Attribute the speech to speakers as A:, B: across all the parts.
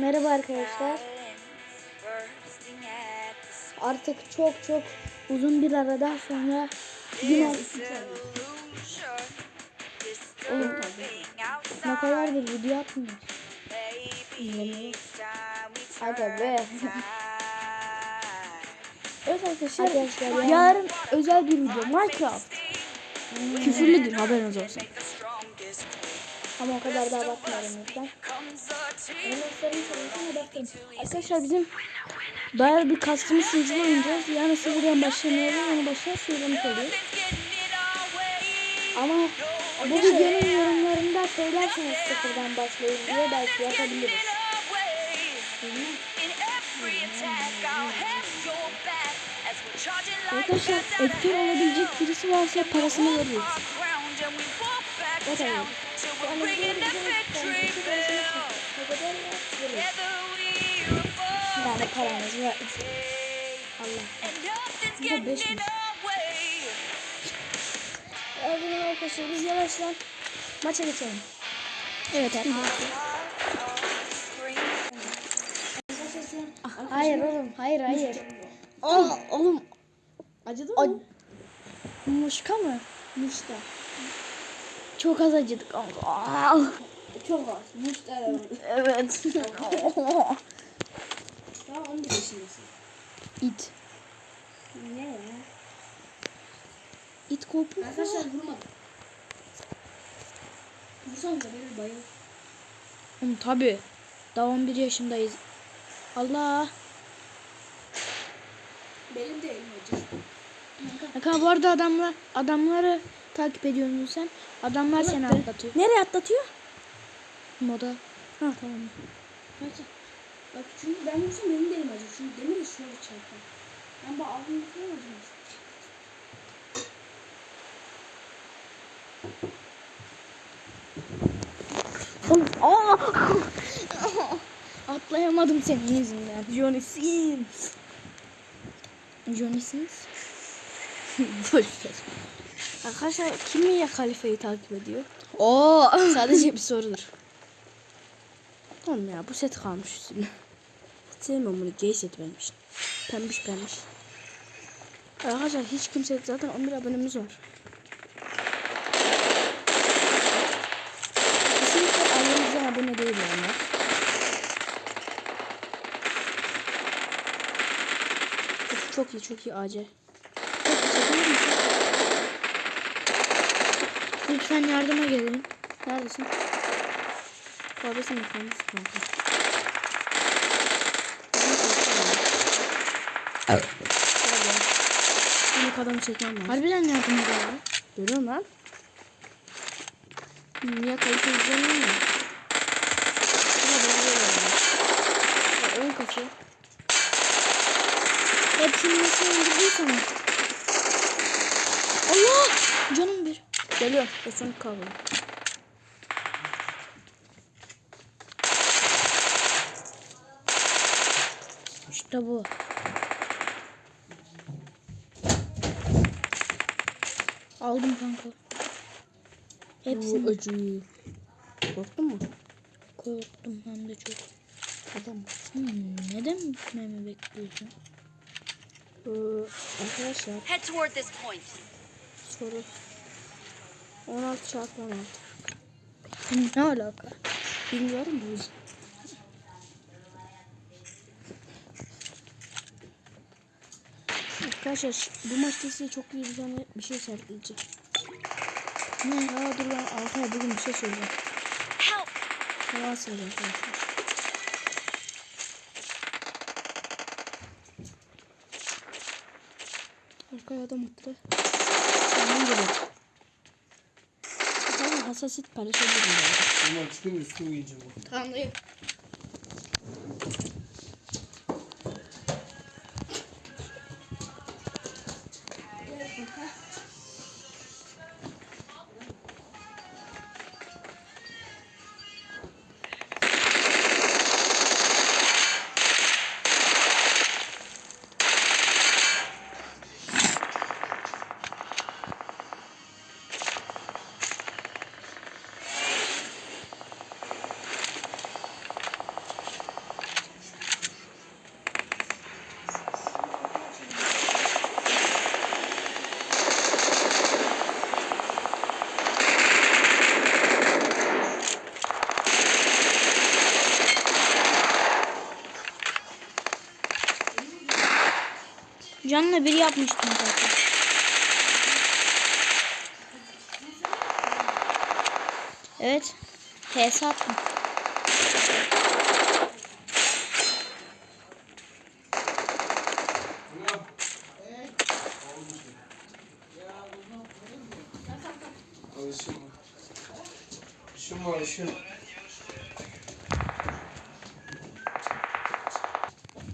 A: Merhaba arkadaşlar. Artık çok çok uzun bir aradan sonra yine Oğlum ne kadar bir video atmıyoruz. Aga be. Evet arkadaşlar,
B: Arkadaşlar,
A: yarın özel bir video Minecraft. Küfürlüdür haberiniz olsun. Ama o kadar da abartmayalım lütfen. Arkadaşlar bizim bayağı bir kastımız sınıfı oynayacağız. Yani sıfırdan başlamayalım. Yani başlar söylemiş oluyor. Ama bu videonun yorumlarında söylerseniz sıfırdan başlayın diye belki yapabiliriz. Arkadaşlar editör olabilecek birisi varsa parasını veririz. O da iyi. Yani kadar. Yani paramız var. Allah. Bu da beşmiş. Öldürün arkadaşlar biz yavaştan maça geçelim. Evet. Hayır oğlum hayır hayır. Oh, oğlum
B: Acıdı mı?
A: muşka mı?
B: Muşta.
A: Çok az acıdık ama.
B: Çok az. Herhalde.
A: Evet.
B: Daha 11 yaşındasın.
A: İt.
B: Ne ya?
A: İt kopuk.
B: Arkadaşlar vurmadım. Vursam da beni bayıl.
A: Oğlum tabi. Daha 11 yaşındayız. Allah.
B: Benim de elim acır.
A: Kanka bu arada adamlar adamları takip ediyor musun sen? Adamlar seni atlatıyor.
B: Nereye atlatıyor?
A: Moda.
B: Ha tamam. Hadi. Bak çünkü ben vursam benim de elim acır. Çünkü demir de şöyle çarpar. Ben bu ağzımı.
A: Oğlum aa! Atlayamadım senin yüzünden.
B: Johnny Sins.
A: Johnny Sins.
B: Boş ver. Arkadaşlar kim Mia Khalifa'yı takip ediyor?
A: Oo.
B: Sadece bir sorudur. Oğlum ya bu set kalmış üstüne. Hiç sevmiyorum bunu. Gay set vermiş. Pembiş pembiş. Arkadaşlar hiç kimse zaten 11 abonemiz var. Kesinlikle ailemizden abone değil onlar. Of, çok iyi çok iyi AC.
A: Lütfen yardıma gelin.
B: Neredesin? Kahvesi mi kalmış kanka? İlk adamı çekmem lazım.
A: Harbiden yardıma gelin.
B: Görüyorum lan. Niye kalite izlemiyor mu? Ama ben görüyorum. Ya, Oyun kasıyor.
A: Hepsini nasıl öldürdüysen artık. Allah! Canım bir.
B: Geliyor. Kesin kavga.
A: İşte bu. Aldım kanka. Hepsini
B: acı. Korktun mu?
A: korktum hem de çok.
B: Adam.
A: Hmm, neden gitmemi bekliyorsun?
B: Ee, arkadaşlar
C: Head toward this point.
B: soru. 16 çarpı 16.
A: Hmm, Ne alaka?
B: Bilmiyorum bu yüzden. Arkadaşlar bu maçta size çok iyi bir tane bir şey sergileyecek. Ne? Aa dur lan Altay bugün bir şey söyleyeceğim.
C: Help!
B: Tamam söyleyeceğim arkadaşlar. Arkaya adam attı. Tamam gibi. Tamam hassasiyet paylaşabilirim.
D: Ama çıkın üstü uyuyucu bu.
A: Tamam dayı. Canla bir yapmıştım zaten. Evet. HS attım.
D: Alışım. Var alışım.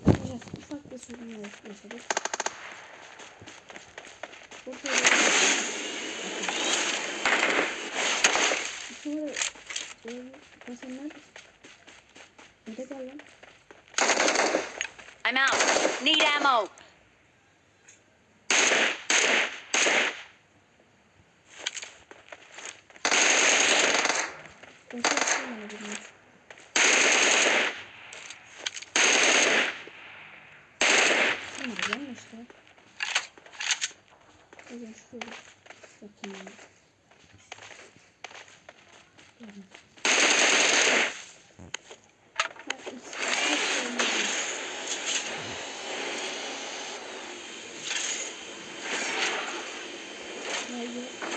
B: Evet, ufak bir sorun yaşadık. Burada Sonra e, Hasan nerede? Nerede gel lan?
C: I'm out. Need ammo.
B: Ben çok sevmedim bunu. Şimdi lan işte. O zaman şuraya bakayım. ben. Gelin. Ha, ikisi de çok sevmedim. Hayır.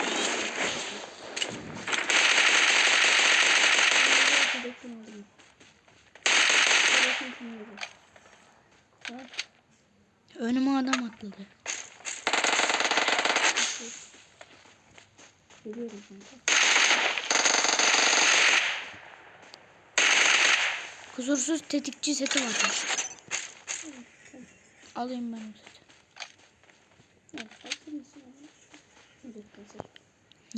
A: Önüme adam atladı.
B: Biliyorum kanka.
A: Kusursuz tetikçi seti varmış. Alayım ben o seti.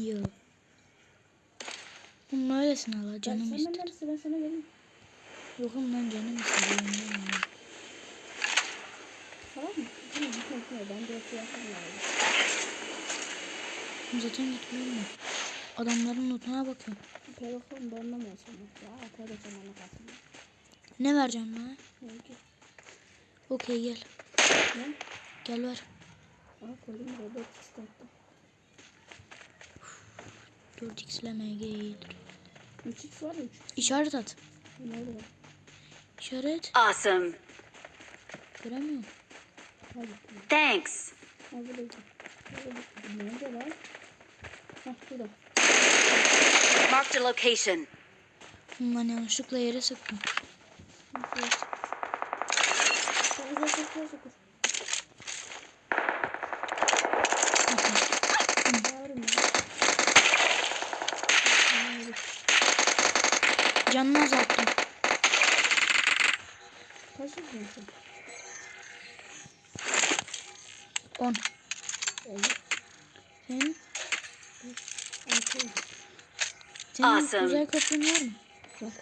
A: Yok. Bunun öylesine ala
B: Ben
A: canım
B: benden misin? Ben sana geleyim.
A: Yokum lan canım yani.
B: Tamam mı? Tamam, tamam. Ben de şey.
A: Zaten gitmiyorum ben. Adamların notuna bakıyorum.
B: Telefon benden olsun? Ya, telefon bana kalsın.
A: Ne vereceğim bana? Okey gel.
B: Ne?
A: Gel ver.
B: Aa, koydum buraya. Dört istattım.
A: 4x ile MG iyidir.
B: 3x var ya 3x.
A: İşaret at.
B: Ne oluyor?
A: İşaret.
C: Awesome.
A: Göremiyorum.
B: Hadi.
C: Thanks.
B: Ha buradaydı. Nerede lan? Hah burada.
C: Marked a location.
A: Ben yanlışlıkla yere sıktım. Canını azalttım.
B: Kaç yaşındasın?
A: 10.
B: Evet.
A: Senin, senin
C: Awesome.
A: güzel köprün var mı?
B: Yok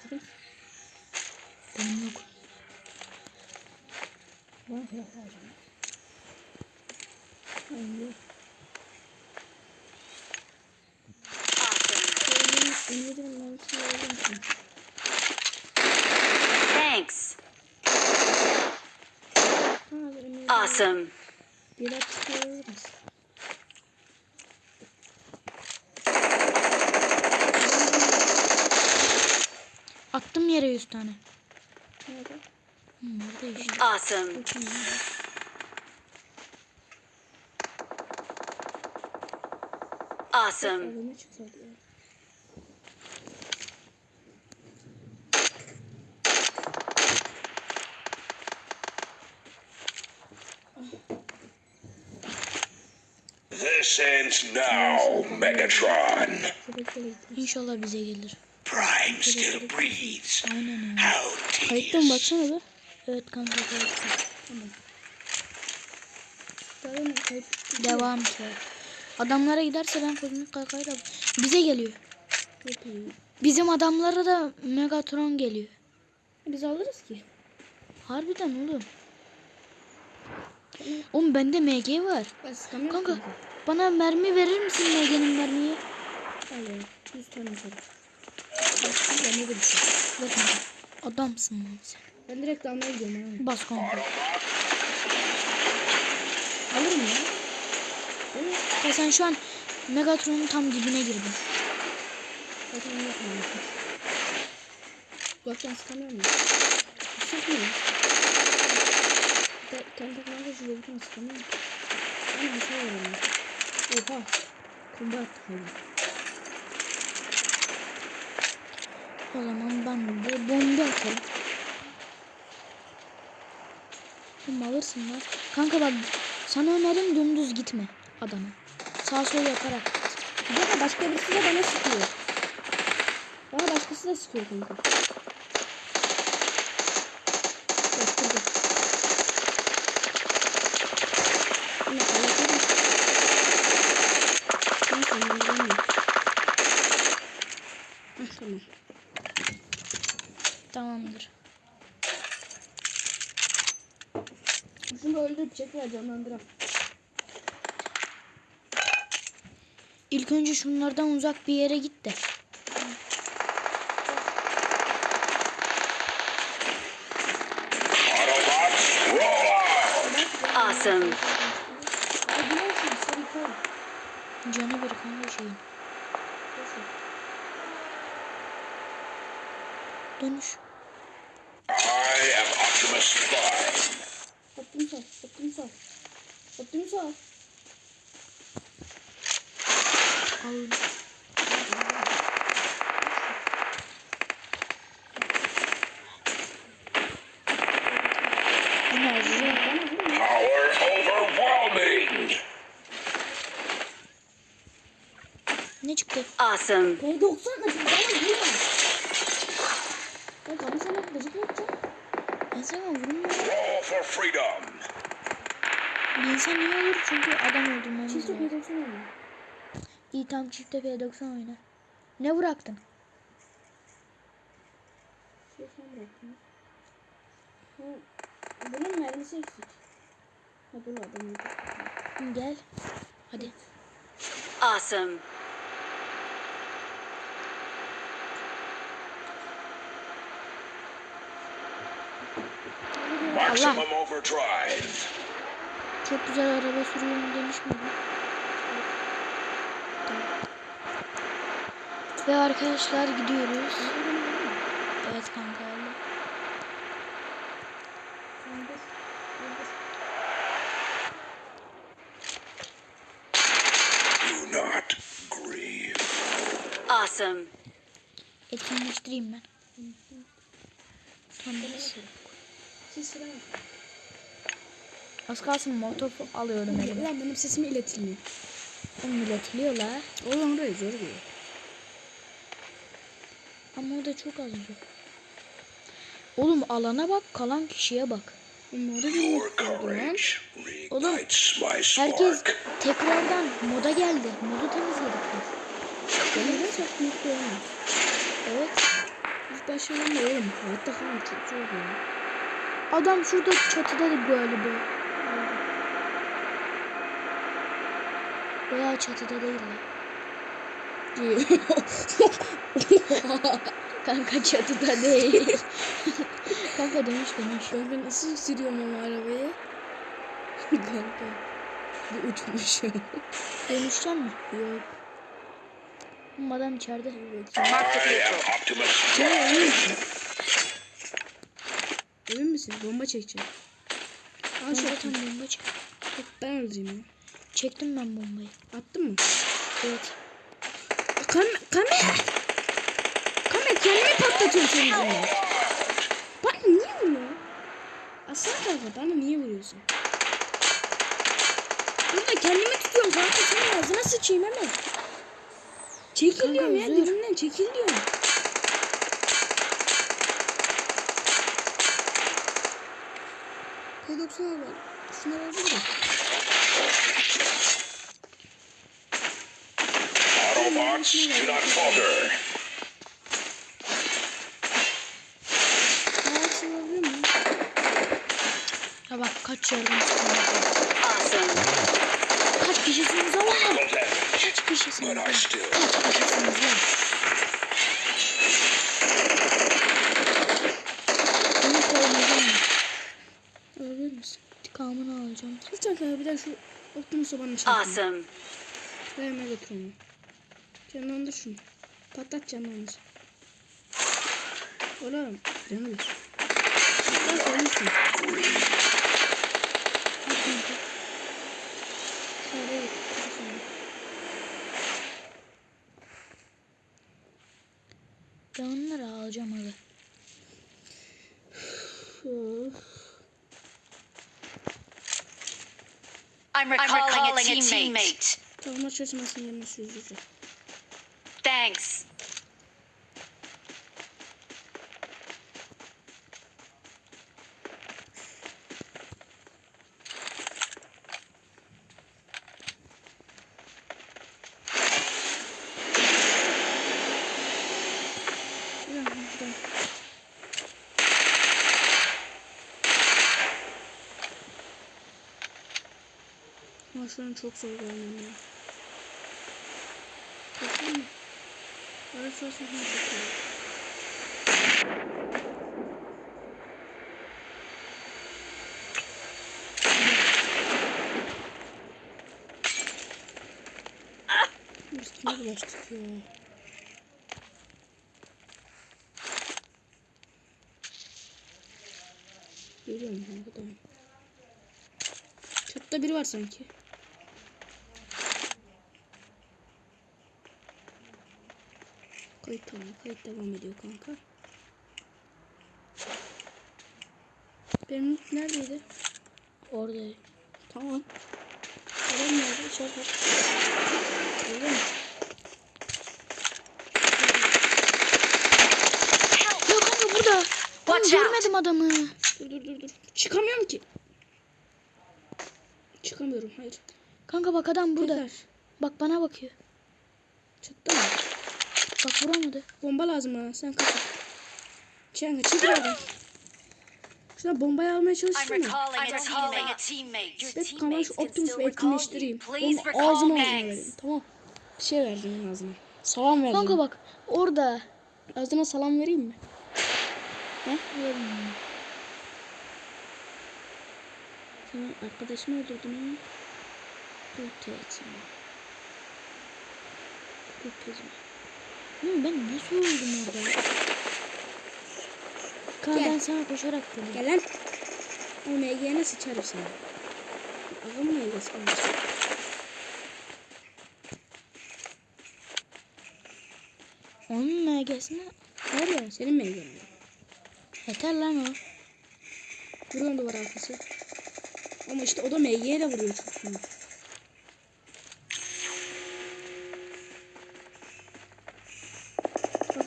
C: Thanks. Awesome.
A: Attım yere 100 tane.
B: Nerede?
A: Hı, orada işte.
C: Awesome.
B: Bakın ya.
C: Awesome.
B: Adama çıksaydı ya.
E: This ends now, Megatron.
B: Şuradaki yere gittim.
A: İnşallah bize gelir.
E: Prime still breathes.
A: Aynen öyle.
E: How
A: Kayıtta mı
E: tedious.
A: baksana be. Evet kanka
B: ne kayıt?
A: Devam ki. Adamlara giderse ben kozmik kaykayla bize geliyor.
B: Yapayım.
A: Bizim adamlara da Megatron geliyor.
B: Biz alırız ki.
A: Harbiden oğlum. Oğlum bende MG var.
B: Ben sıkamıyorum
A: Kanka bana mermi verir misin MG'nin mermiyi?
B: Hayır. 100 tane Ben ne
A: kanka. Adamsın lan sen.
B: Ben direkt almaya gidiyorum. abi.
A: Bas kanka.
B: Alırım ya. Evet.
A: Ya sen şu an Megatron'un tam dibine girdin.
B: Zaten onu yapmam. Uzaktan sıkamıyorum ya. Sıkmıyor. Kendi kendi takımına şuraya bütün sıkamıyor ki. Ama bir şey öğrendim. Oha. Kumba attı.
A: O zaman ben de bomba atarım. Bomba alırsın lan. Kanka bak sana önerim dümdüz gitme adama. Sağ sol yaparak git.
B: Bir dakika başka birisi de bana sıkıyor. Bana başkası da sıkıyor kanka. Dur. Yine.
A: Tamamdır.
B: Şunu öldürecek ya canlandıram.
A: İlk önce şunlardan uzak bir yere git de.
E: Autobots, roll out!
C: Awesome.
B: Ay biliyor musun? Seni koy.
A: Canı bir kanka şeyin. Dönüş.
E: I am Optimus Prime.
B: Optimus al. Optimus al. Optimus al.
A: Al. Enerji yok.
E: Power overwhelming.
A: Ne çıktı?
C: Awesome.
B: P90 da bana vurma. Ya bana sana gıcık mı yapacağım?
A: Ben sana vurmuyorum.
E: Roll for freedom.
A: Bir insan niye olur? Çünkü adam öldürmemiz
B: Çift
A: lazım.
B: P90 olma.
A: İyi tam çifte P90 oyna. Ne bıraktın?
B: Şey sen bıraktın. Bunun mermisi eksik. Ha dur adam.
A: Gel. Hadi.
C: Awesome.
E: Maximum overdrive.
A: Çok güzel araba sürüyorum demiş miydim? Ve arkadaşlar gidiyoruz. Evet kanka.
C: Awesome.
A: Etkinleştireyim ben. Tamam.
B: Mı?
A: Az kalsın motor alıyorum elime.
B: Ulan benim sesim iletilmiyor.
A: Oğlum iletiliyor la.
B: Oğlum oraya zor geliyor.
A: Ama o da çok az zor. Oğlum alana bak kalan kişiye bak.
B: Lan.
E: courage
A: Oğlum, Herkes tekrardan moda geldi. Modu temizledik biz.
B: Benim de çok mutlu olmaz.
A: Evet.
B: İlk başladığımda oğlum hayatta çok zor ya.
A: Adam şurada çatıda da galiba. Veya çatıda değil lan. Kanka çatıda değil. Kanka dönüş dönüş.
B: Ben ben nasıl sürüyorum ama arabayı? Kanka. Bir uçmuş.
A: Dönüşecek mi?
B: Yok.
A: Adam içeride.
C: Mark the vehicle.
E: Optimus
B: Sen
E: Prime.
B: Emin misin? Bomba çekeceğim. Al şu
A: zaten bomba çek.
B: Bak ben öldüreyim ya.
A: Çektim ben bombayı.
B: Attın mı?
A: Evet.
B: Kam kamer. Kamer kendimi patlatıyorum senin yüzünden. Bana niye vuruyor? Aslan kanka bana niye vuruyorsun? Burada kendimi tutuyorum kanka senin ağzına sıçayım hemen. Çekil
A: Kanka,
B: diyorum ya
A: özür.
B: dibimden çekil diyorum. P90 var. Şunları aldım da.
E: Autobots do not falter.
A: Ya bak kaç yerden. Kaç kişisiniz ama? Kaç kişisiniz?
E: I still
A: Kaç kişisiniz
B: Mesela şu Optimus'a bana şey
C: Awesome.
B: Ver Megatron'u. Canlandır şunu. Patlat canlandır. Oğlum canı bir. Patlat ölürsün.
C: Sarıya git. Canları alacağım
B: hadi. I'm recalling, I'm
C: recalling
B: a teammate. A teammate. Thanks. An çok zor gelmem ya. Bakın mı? Araç olsun çok zor. Üstüne bulaştık ya. Görüyorum ben bu da. Çatıda biri var sanki. Kayıt tamam. Kayıt devam ediyor kanka. Benim neredeydi? Orada. Tamam. Adam nerede? İçeride. Öyle mi? Ya kanka burada. Ben görmedim adamı. Dur dur dur dur. Çıkamıyorum ki. Çıkamıyorum hayır.
A: Kanka bak adam burada.
B: Tekrar.
A: Bak bana bakıyor. Bak vuramadı.
B: Bomba lazım bana. Sen kaç. Çenga çık oradan. Şurada bombayı almaya çalıştın mı? Evet kanka şu Optimus'u etkinleştireyim. Onun
C: recall
B: ağzına vereyim. Tamam. Bir şey vereceğim ağzına. Salam vereceğim.
A: Kanka bak orada.
B: Ağzına salam vereyim mi? He? Sen arkadaşımı öldürdün ha. Dur teyze.
A: Hı, ben nasıl öldüm orada? Kanka
B: Gel.
A: ben sana koşarak geldim.
B: Gel lan. O MG'ne sıçarım seni. Ağam MG'si olmuş.
A: Onun MG'sine
B: Var ya senin MG'n.
A: yeter lan o.
B: Vur lan duvar arkası. Ama işte o da MG'ye de vuruyor çok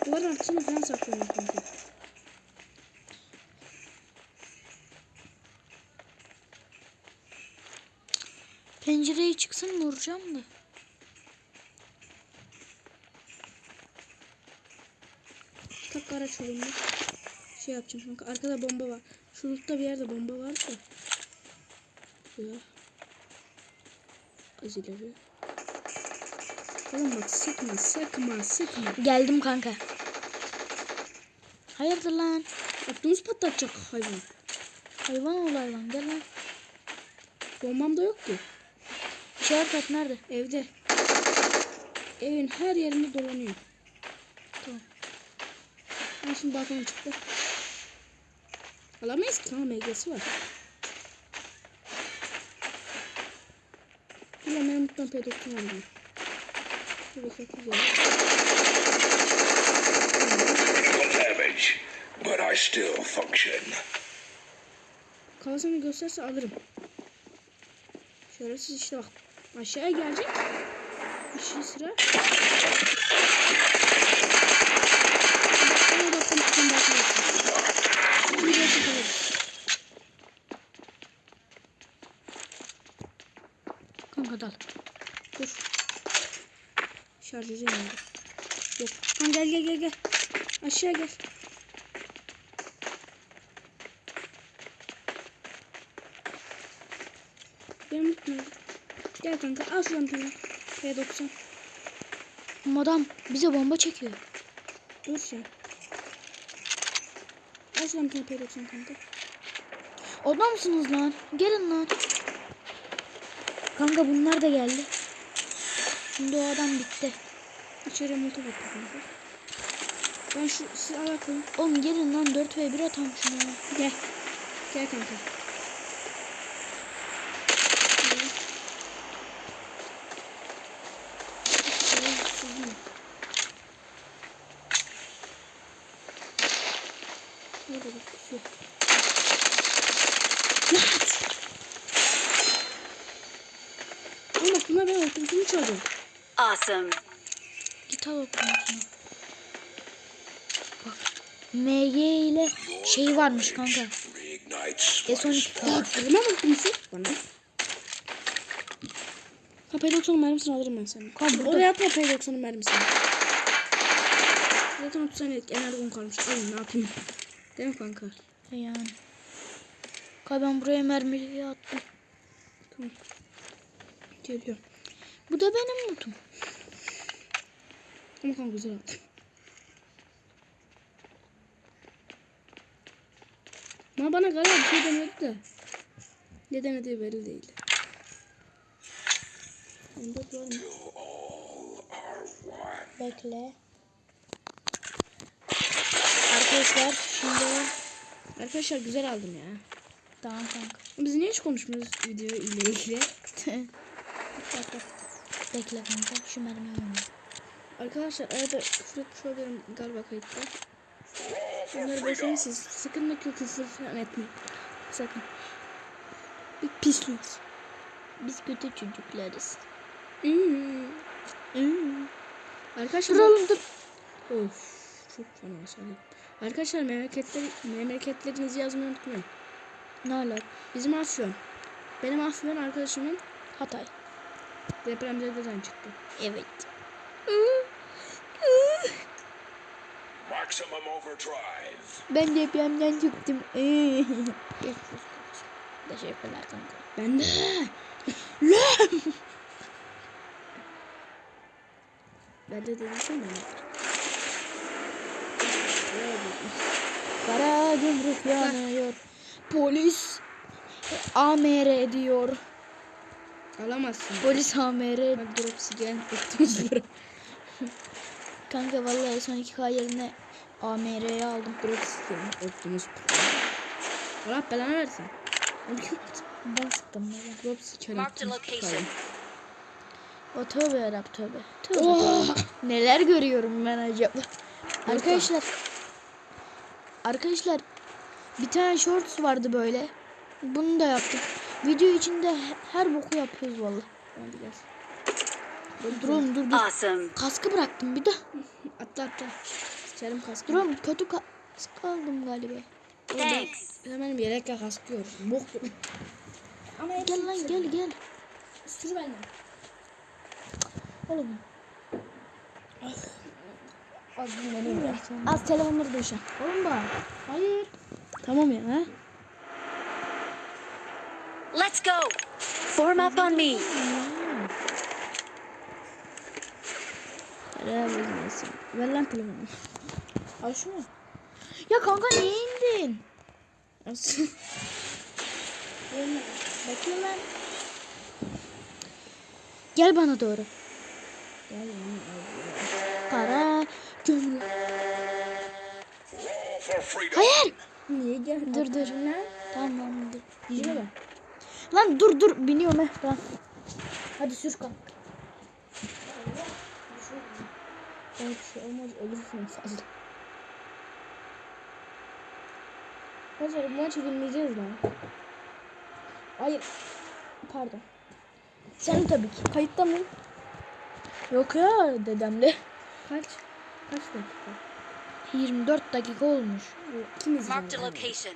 B: duvarın arkasına falan saklanıyor kanka.
A: Pencereye çıksın vuracağım da.
B: Tak araç yolunda. Şey yapacağım kanka. Arkada bomba var. Şurada bir yerde bomba var da. Ya. Az ileri. Oğlum bak sıkma sıkma sıkma.
A: Geldim kanka. Hayırdır lan?
B: Optimus patlatacak hayvan.
A: Hayvan ol hayvan gel lan.
B: Bombam da yok ki.
A: İşaret at nerede?
B: Evde. Evin her yerinde dolanıyor.
A: Tamam.
B: Ben şimdi balkona çıktı. Alamayız ki tamam MG'si var. Ulan ben mutlaka P90 aldım. Bakayım güzel.
E: But I still function.
B: Kafasını gösterse alırım. Şöyle siz işte bak. Aşağıya gelecek. İşi sıra. Bakın bakın bakın. Şimdi görsün kalırız.
A: Kanka dal.
B: Dur. Şarj edeceğim şimdi. Yok. Tamam gel gel gel gel. Aşağı gel. Benim unutmuyorum. Gel kanka al şuradan tane. P90.
A: Adam bize bomba çekiyor.
B: Dur sen. Al bir tane P90 kanka.
A: Orada mısınız lan? Gelin lan. Kanka bunlar da geldi. Şimdi o adam bitti.
B: İçeri attı kanka. Ben şu siz alakalı.
A: Oğlum gelin lan 4 ve 1 atalım şuna.
B: Gel. Gel kanka. Gel. Gel, sızma. Orada bak şu. Yat. Kim çocuk?
C: Awesome.
B: Git al o kontunu. Bak. MG ile şey varmış kanka. E son
E: my.
B: Kırma bak mısın? Bana. Ha P90'ın mermisini alırım ben senin.
A: Kanka,
B: Oraya atma P90'ın mermisini. Zaten 30 saniyelik energon kalmış. Alayım ne yapayım. Değil mi kanka?
A: Yani. Kanka ben buraya mermiyi attım.
B: Geliyor.
A: Bu da benim notum.
B: Ama kanka güzel attım. Ama bana galiba bir şey demedi de. Ne demediği belli değil. Onda var mı?
A: Bekle. Arkadaşlar şimdi
B: Arkadaşlar güzel aldım ya.
A: tamam kanka.
B: Biz niye hiç konuşmuyoruz video ile ilgili?
A: Bekle. Bekle kanka şu mermiyi.
B: Arkadaşlar arada küfür etmiş galiba kayıtta. Bunları siz. Sakın da küfür falan etmeyin. Sakın. Bir pisliyiz.
A: Biz kötü çocuklarız.
B: Hmm. Hmm. Arkadaşlar
A: Dur oğlum dur.
B: Of çok fena söyleyeyim. Arkadaşlar memleketleri, memleketlerinizi yazmayı unutmayın.
A: Ne alak?
B: Bizim Afyon. Benim Afyon arkadaşımın
A: Hatay.
B: depremzededen çıktı.
A: Evet.
E: Maximum overdrive.
A: Ben depremden çıktım. Teşekkürler kanka.
B: Ben de. ben de dediysem ben de.
A: Kara gümrük yanıyor. Polis AMR ediyor.
B: Alamazsın.
A: Polis AMR.
B: Bak drop sigen.
A: Kanka vallahi son 2K yerine AMR'yi aldım.
B: Drop sigen Optimus Prime. Allah belanı versin. Optimus
C: location.
B: Prime.
A: O tövbe yarab tövbe. Tövbe.
B: Oh!
A: tövbe. Neler görüyorum ben acaba. Arkadaşlar. Arkadaşlar. Bir tane shorts vardı böyle. Bunu da yaptık. Video içinde he- her boku yapıyoruz vallahi.
B: Hadi gel.
A: Dur oğlum dur dur.
C: Awesome.
A: Kaskı bıraktım bir de.
B: Atla atla. Sıçarım kaskı.
A: Dur oğlum kötü kask aldım galiba.
C: Thanks.
B: Hemen bir yelekle kaskıyor. Bok. Ama
A: Gel lan gel gel.
B: Sür benden.
A: Oğlum.
B: Az dinleneyim ya.
A: Az telefonları döşen. Oğlum bak.
B: Hayır. Tamam ya. Ha?
C: Let's go. Form up on me.
B: Helal olsun. Ver lan telefonu. Al şunu.
A: Ya kanka niye indin?
B: Alsın.
A: Bekle lan. Gel bana doğru.
B: Gel.
E: All for freedom.
A: Hayır.
B: Niye gel?
A: Dur, dur. Tamam dur.
B: Yürü.
A: Lan dur dur biniyorum. Lan. Hadi sür kanka.
B: Bana bir şey olmaz. Ölürsün fazla. Arkadaşlar bu maçı bilmeyeceğiz lan. Hayır. Pardon.
A: Sen tabii ki.
B: Kayıtta mı?
A: Yok ya dedemle.
B: Kaç? Kaç dakika?
A: 24 dakika olmuş.
B: Kim izleyecek?
C: Marked a location.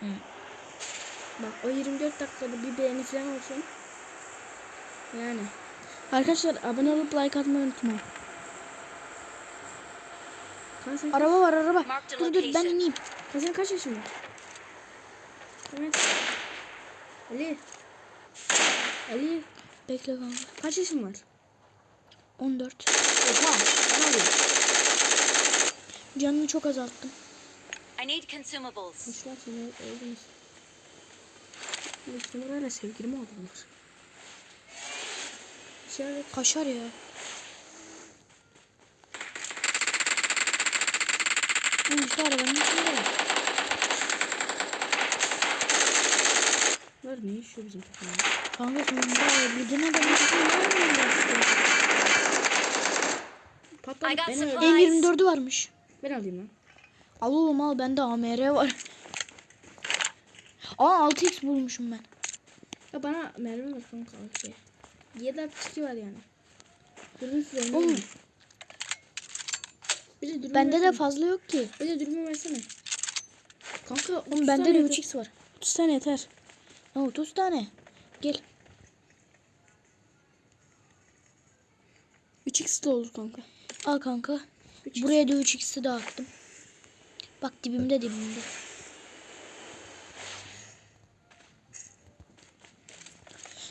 A: Hı.
B: Bak o 24 dakikada bir beğeni falan olsun. Yani. Arkadaşlar abone olup like atmayı unutmayın.
A: Araba var araba. Dur dur ben ineyim.
B: kan sen kaç yaşında? Evet. Ali. Ali.
A: Bekle kanka.
B: Kaç yaşın var?
A: 14.
B: Oha. Ben alayım.
A: Canını çok azalttım.
C: I need consumables.
B: Kuşlar seni öldünüz. Bu numarayla sevgili mi oldular? İşaret.
A: Kaşar ya. Hı, işte arabanın içinde.
B: Var ne işiyor bizim takımda?
A: Kanka sonunda bir dene de bir şey
B: Patladık
C: I got
B: beni öldü.
C: supplies.
A: M24'ü varmış.
B: Ben alayım lan.
A: Al oğlum al bende AMR var. Aa 6x bulmuşum ben.
B: Ya bana mermi ver kanka şey. 7 62 var yani. Durun size
A: Oğlum,
B: Bir de
A: Bende de
B: versene.
A: fazla yok ki.
B: Bir de durumu versene. Kanka
A: Oğlum bende de 3x var.
B: 30 tane yeter.
A: Ha 30 tane. Gel.
B: 3x de olur kanka.
A: Al kanka.
B: 3x.
A: Buraya da 3x'i de attım. Bak dibimde dibimde.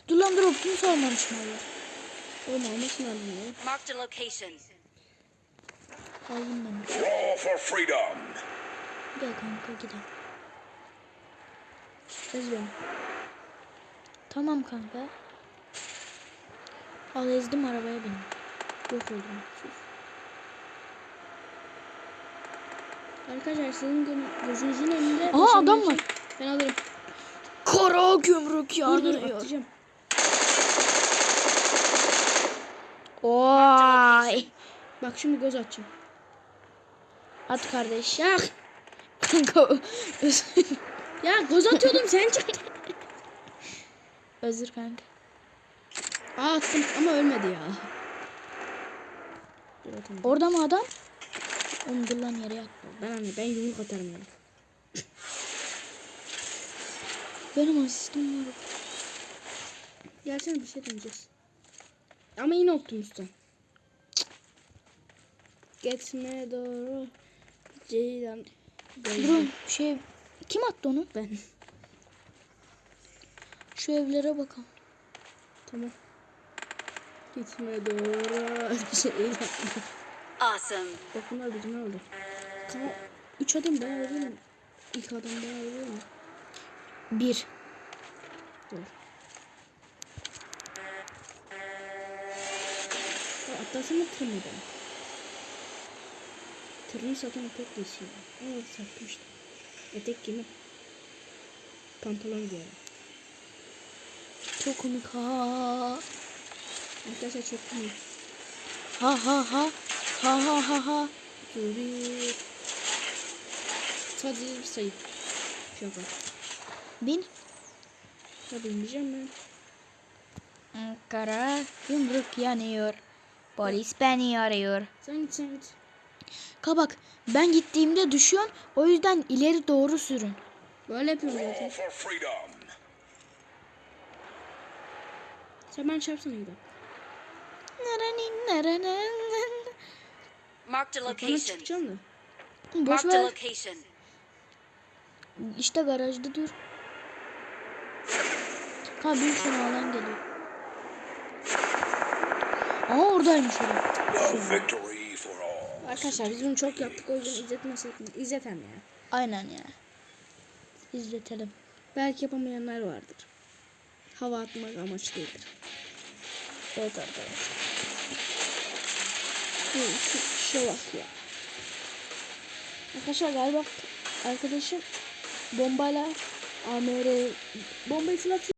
A: Dur lan dur optimus almamışım Allah.
B: Oğlum almasın lazım ya.
C: Marked a location.
A: Aldım ben.
E: Brawl for freedom.
A: Gel kanka gidelim.
B: Ez beni.
A: Tamam kanka. Al ezdim arabaya benim.
B: Yok oldum. Arkadaşlar sizin gö- gözünüzün önünde... Yaşayan
A: adam var.
B: Ben alırım.
A: Kara gümrük
B: Dur dur
A: yağdırıyor.
B: atacağım.
A: Vay.
B: Bak şimdi göz açacağım.
A: At kardeş.
B: Ya, ya göz atıyordum sen çıktın.
A: özür kanka.
B: Aa attım ama ölmedi ya.
A: Orada mı adam? Oğlum dur lan yere yat.
B: Ben anne ben yumruk atarım yani.
A: Benim asistim var.
B: Gelsene bir şey deneyeceğiz. Ama yine Optimus'tan. Geçme doğru. Ceylan.
A: Durun şey kim attı onu?
B: Ben.
A: Şu evlere bakalım.
B: Tamam. Gitme doğru. Ceylan.
C: Awesome.
B: Bak bunlar bizim oldu. Tamam. Üç adam ben alıyorum. İlk adam ben alıyorum.
A: Bir.
B: Dur. Atlasana tırını ben. Tırını satan etek değişiyor. Ama satmıştım. Etek giyme. Pantolon giyerim.
A: Çok komik ha.
B: Arkadaşlar çok komik.
A: Ha ha ha. Ha ha ha ha.
B: Duruyor. Sadece bir sayı. Şaka.
A: Bin.
B: Ya bilmeyeceğim ben.
A: Kara yumruk yanıyor. Polis beni arıyor.
B: Sen git sen git.
A: Kabak ben gittiğimde düşüyorsun. O yüzden ileri doğru sürün.
B: Böyle yapıyorum zaten. Sen ben çarpsana gidelim.
A: Naranin, naranin.
C: Marked a
B: Bana
C: location.
B: çıkacağım da.
A: Boş ver.
C: location.
A: İşte garajda dur. Ha büyük şunu alan geliyor. Aa oradaymış o.
E: No victory for all.
B: Arkadaşlar biz bunu çok yaptık o yüzden izletmesek mi? İzletem ya.
A: Aynen ya. İzletelim.
B: Belki yapamayanlar vardır. Hava atmak amaç değildir.
A: Evet arkadaşlar.
B: Şu, şu işe bak ya. Arkadaşlar galiba arkadaşım bombayla AMR bombayı fırlatıyor.